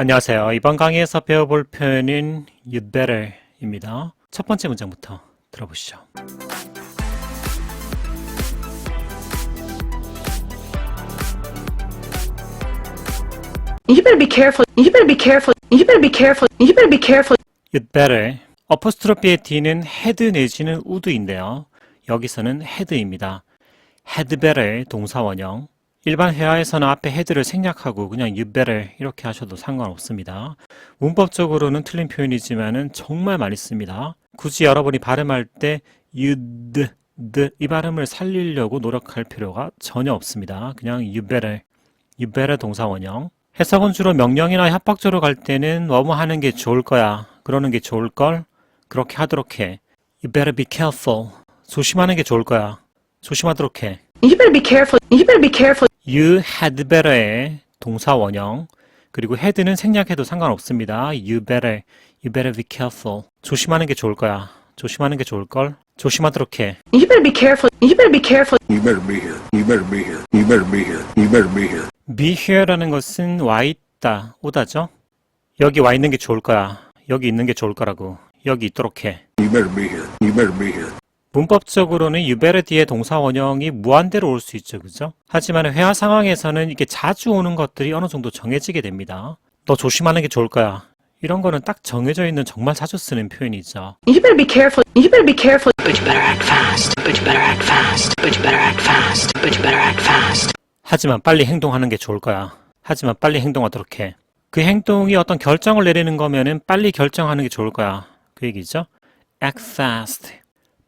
안녕하세요. 이번 강의에서 배워볼 표현은 you better입니다. 첫 번째 문장부터 들어보시죠. You better be careful. You better be careful. You better be careful. You better be careful. you better 어퍼스트로피의 D는 had 내지는 would인데요. 여기서는 had입니다. had better 동사 원형 일반 회화에서는 앞에 had를 생략하고 그냥 better 이렇게 하셔도 상관없습니다. 문법적으로는 틀린 표현이지만은 정말 많이 씁니다. 굳이 여러분이 발음할 때 you'd the 이 발음을 살리려고 노력할 필요가 전혀 없습니다. 그냥 you better, you better 동사 원형. 해석은 주로 명령이나 협박조로 갈 때는 뭐뭐 하는 게 좋을 거야. 그러는 게 좋을 걸. 그렇게 하도록 해. You better be careful. 조심하는 게 좋을 거야. 조심하도록 해. You better be careful. You better be careful. You had better의 동사 원형 그리고 had는 생략해도 상관없습니다. You better, you better be careful. 조심하는 게 좋을 거야. 조심하는 게 좋을 걸. 조심하도록 해. You better be careful. You better be careful. You better be here. You better be here. You better be here. You better be here. Be here라는 것은 와 있다, 오다죠. 여기 와 있는 게 좋을 거야. 여기 있는 게 좋을 거라고. 여기 있도록 해. You better be here. You better be here. 문법적으로는 뒤에 동사 원형이 무한대로 올 수 있죠, 그죠? 하지만 회화 상황에서는 이게 자주 오는 것들이 어느 정도 정해지게 됩니다. 너 조심하는 게 좋을 거야. 이런 거는 딱 정해져 있는 정말 자주 쓰는 표현이죠. You better be careful. You better be careful. But you better act fast. But you better act fast. But you better act fast. But you better act fast. 하지만 빨리 행동하는 게 좋을 거야. 하지만 빨리 행동하도록 해. 그 행동이 어떤 결정을 내리는 거면은 빨리 결정하는 게 좋을 거야. 그 얘기죠. act fast.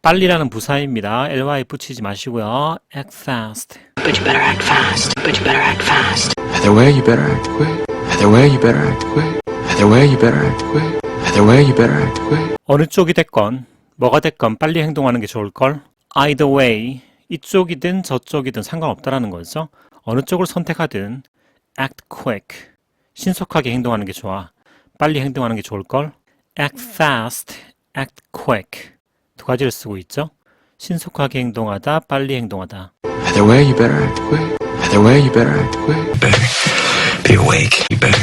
빨리라는 부사입니다. ly 붙이지 마시고요. act fast. But you better act fast. But you better act fast. Either way, you better act quick. Either way, you better act quick. Either way, you better act quick. Either way, you better act quick. 어느 쪽이 됐건 뭐가 됐건 빨리 행동하는 게 좋을 걸. either way. 이쪽이든 저쪽이든 상관없다라는 거죠. 어느 쪽을 선택하든 act quick. 신속하게 행동하는 게 좋아. 빨리 행동하는 게 좋을 걸. act fast. act quick. 두 가지를 쓰고 있죠. 신속하게 행동하다, 빨리 행동하다. Either way, you better act quick. Either way, you better act quick. better be awake. You better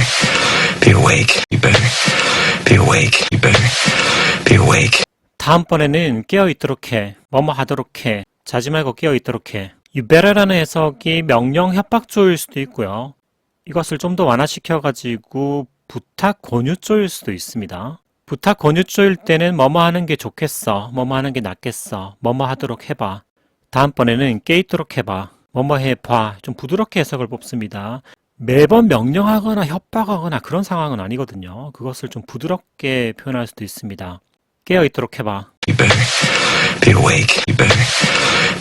be awake. You better be awake. You better be awake. 다음번에는 깨어 있도록 해. 뭐뭐 하도록 해. 자지 말고 깨어 있도록 해. You better라는 해석이 명령 협박조일 수도 있고요. 이것을 좀 더 완화시켜가지고 부탁 권유조일 수도 있습니다. 부탁 권유조일 때는 뭐뭐 하는 게 좋겠어. 뭐뭐 하는 게 낫겠어. 뭐뭐 하도록 해봐. 다음번에는 깨 있도록 해봐. 뭐뭐 해봐. 좀 부드럽게 해석을 뽑습니다. 매번 명령하거나 협박하거나 그런 상황은 아니거든요. 그것을 좀 부드럽게 표현할 수도 있습니다. 깨어 있도록 해봐. You better be awake. You better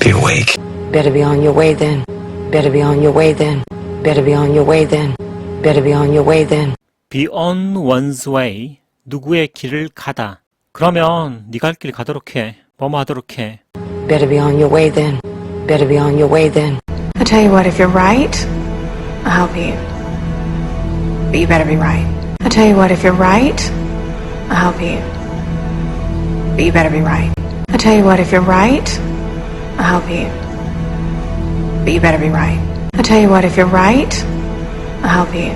be awake. Better be on your way then. Better be on your way then. Better be on your way then. Better be on your way then. be on one's way. 누구의 길을 가다. 그러면 네 갈 길 가도록 해. 뭐뭐 하도록 해. Better be on your way then. Better be on your way then. I tell you what, if you're right, I'll help you. But you better be right. I tell you what, if you're right, I'll help you. But you better be right. I tell you what, if you're right, I'll help you. But you better be right. I tell you what, if you're right, I'll help you.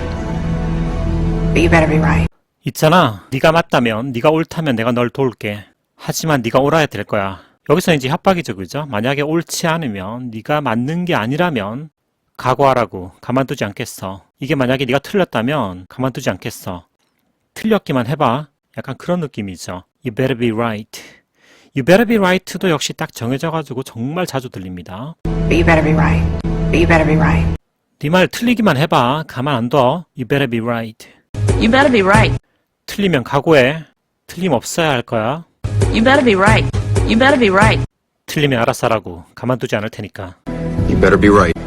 But you better be right. 있잖아. 네가 맞다면, 네가 옳다면 내가 널 도울게. 하지만 네가 옳아야 될 거야. 여기서 이제 협박이죠, 그죠? 만약에 옳지 않으면, 네가 맞는 게 아니라면 각오하라고 가만두지 않겠어. 이게 만약에 네가 틀렸다면 가만두지 않겠어. 틀렸기만 해봐. 약간 그런 느낌이죠. You better be right. You better be right도 역시 딱 정해져가지고 정말 자주 들립니다. But you better be right. But you better be right. 네 말 틀리기만 해봐. 가만 안 둬. You better be right. You better be right. 틀리면 각오해. 틀림 없어야 할 거야. You better be right. You better be right. 틀리면 알아서 하라고. 가만두지 않을 테니까. You better be right.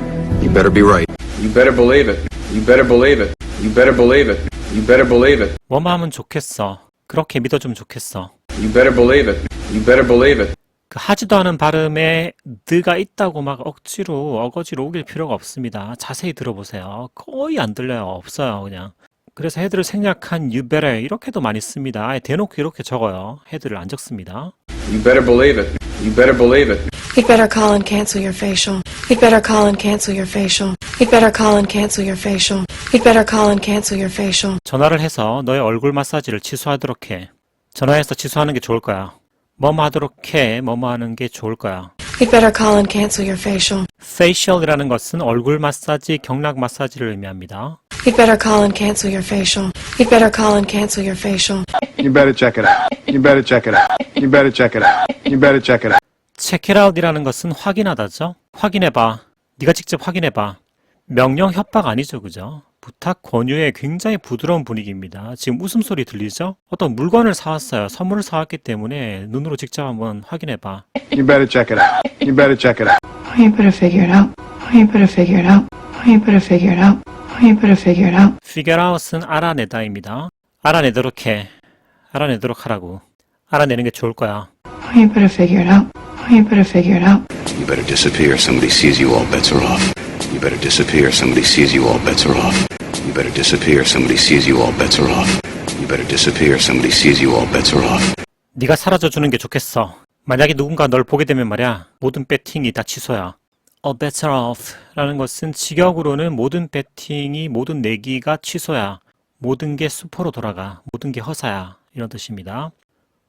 You better be right. You better believe it. You better believe it. You better believe it. You better believe it. 뭐뭐 하면 좋겠어. 그렇게 믿어주면 좋겠어. You better believe it. You better believe it. 그 하지도 않은 발음에 드가 있다고 막 억지로 어거지로 우길 필요가 없습니다. 자세히 들어보세요. 거의 안 들려요. 없어요. 그냥. 그래서 헤드를 생략한 you better 이렇게도 많이 씁니다. 아예 대놓고 이렇게 적어요. 헤드를 안 적습니다. You better believe it. You better believe it. You'd better call and cancel your facial. You'd better call and cancel your facial. You'd better call and cancel your facial. You'd better call and cancel your facial. 전화를 해서 너의 얼굴 마사지를 취소하도록 해. 전화해서 취소하는 게 좋을 거야. 뭐뭐 하도록 해, 뭐뭐 하는 게 좋을 거야. You'd better call and cancel your facial. facial이라는 것은 얼굴 마사지, 경락 마사지를 의미합니다. You'd better call and cancel your facial. You'd better call and cancel your facial. You better check it out. You better check it out. You better check it out. You better check it out. check it out이라는 것은 확인하다죠. 확인해봐. 네가 직접 확인해봐. 명령 협박 아니죠, 그죠? 부탁 권유의 굉장히 부드러운 분위기입니다. 지금 웃음소리 들리죠? 어떤 물건을 사왔어요. 선물을 사왔기 때문에 눈으로 직접 한번 확인해봐. You better check it out. You better check it out. Oh, you better figure it out. Oh, you better figure it out. Oh, you better figure it out. Oh, you better figure it out. figure out은 알아내다입니다. 알아내도록 해. 알아내도록 하라고. 알아내는 게 좋을 거야. Oh, you better figure it out. Oh, you better figure it out. You better disappear. Somebody sees you, all bets are off. You better disappear. Somebody sees you, all bets are off. You better disappear. Somebody sees you, all bets are off. You better disappear. Somebody sees you, all bets are off. 네가 사라져 주는 게 좋겠어. 만약에 누군가 널 보게 되면 말이야. 모든 배팅이 다 취소야. A better off 라는 것은 직역으로는 모든 배팅이 모든 내기가 취소야. 모든 게 수포로 돌아가. 모든 게 허사야. 이런 뜻입니다.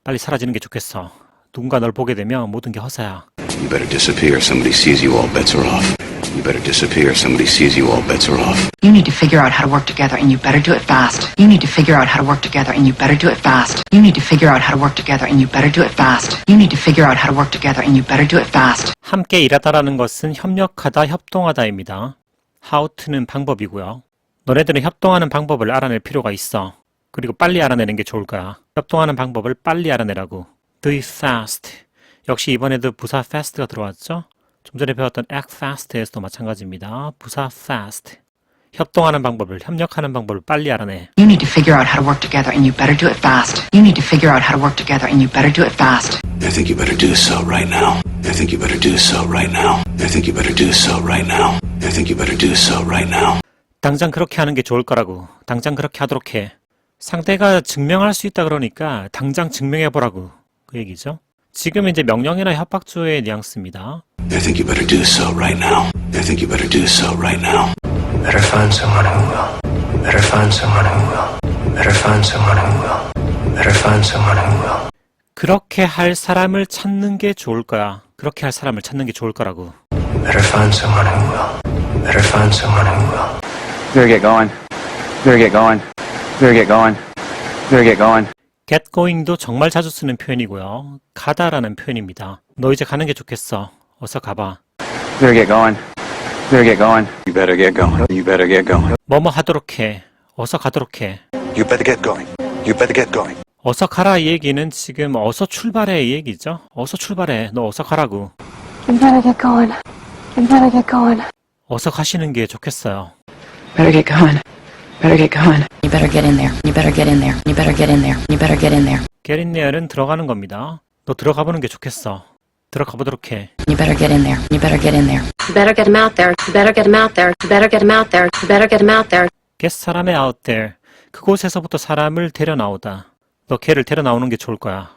빨리 사라지는 게 좋겠어. 누군가 널 보게 되면 모든 게 허사야. You better disappear. Somebody sees you, all bets are off. You better disappear. Somebody sees you, all bets are off. You need to figure out how to work together and you better do it fast. You need to figure out how to work together and you better do it fast. You need to figure out how to work together and you better do it fast. You need to figure out how to work together and you better do it fast. 함께 일하다라는 것은 협력하다, 협동하다입니다. how to는 방법이고요. 너네들은 협동하는 방법을 알아낼 필요가 있어. 그리고 빨리 알아내는 게 좋을 거야. 협동하는 방법을 빨리 알아내라고. do it fast. 역시 이번에도 부사 fast가 들어왔죠? 좀 전에 배웠던 act fast에서도 마찬가지입니다. 부사 fast. 협동하는 방법을, 협력하는 방법을 빨리 알아내. You need to figure out how to work together and you better do it fast. You need to figure out how to work together and you better do it fast. I think you better do so right now. I think you better do so right now. I think you better do so right now. I think you better do so right now. 당장 그렇게 하는 게 좋을 거라고. 당장 그렇게 하도록 해. 상대가 증명할 수 있다 그러니까 당장 증명해 보라고. 그 얘기죠. 지금 이제 명령이나 협박조의 뉘앙스입니다. I think you better do so right now. I think you better do so right now. Better find someone who will. Better find someone who will. Better find someone who will. Better find someone who will. 그렇게 할 사람을 찾는 게 좋을 거야. 그렇게 할 사람을 찾는 게 좋을 거라고. Better find someone who will. Better find someone who will. Better get going. Better get going. Better get going. Better get going. get going도 정말 자주 쓰는 표현이고요. 가다라는 표현입니다. 너 이제 가는 게 좋겠어. 어서 가봐. Better get going. Better get going. You better get going. You better get going. 뭐뭐 하도록 해. 어서 가도록 해. You better get going. You better get going. 어서 가라 이 얘기는 지금 어서 출발해 이 얘기죠. 어서 출발해. 너 어서 가라고. You better get going. You better get going. 어서 가시는 게 좋겠어요. Better get going. Better get going. You better get in there. You better get in there. You better get in there. You better get in there. get in there는 들어가는 겁니다. 너 들어가 보는 게 좋겠어. 들어가 보도록 해. You better get in there. You better get in there. Better get him out there. Better get him out there. Better get him out there. Better get him out there. get 사람의 out there. 그곳에서부터 사람을 데려 나오다. 너 걔를 데려 나오는 게 좋을 거야.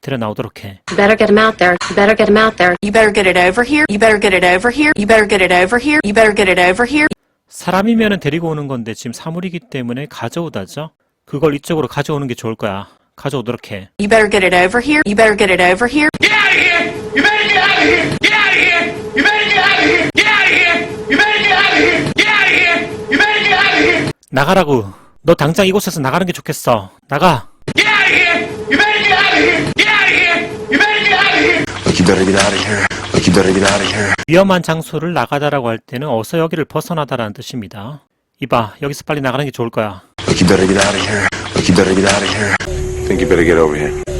데려 나오도록 해. Better get him out there. Better get him out there. You better get it over here. You better get it over here. You better get it over here. You better get it over here. 사람이면은 데리고 오는 건데 지금 사물이기 때문에 가져오다죠. 그걸 이쪽으로 가져오는 게 좋을 거야. 가져오도록 해. You better get it over here. You better get it over here. 나가라고. 너 당장 이곳에서 나가는 게 좋겠어. 나가. Look, you better get out of here. Look, you better get out of here. 위험한 장소를 나가다라고 할 때는 어서 여기를 벗어나다라는 뜻입니다. 이봐, 여기서 빨리 나가는 게 좋을 거야. Look, you better get out of here. Look, you better get out of here. Think you better get over here.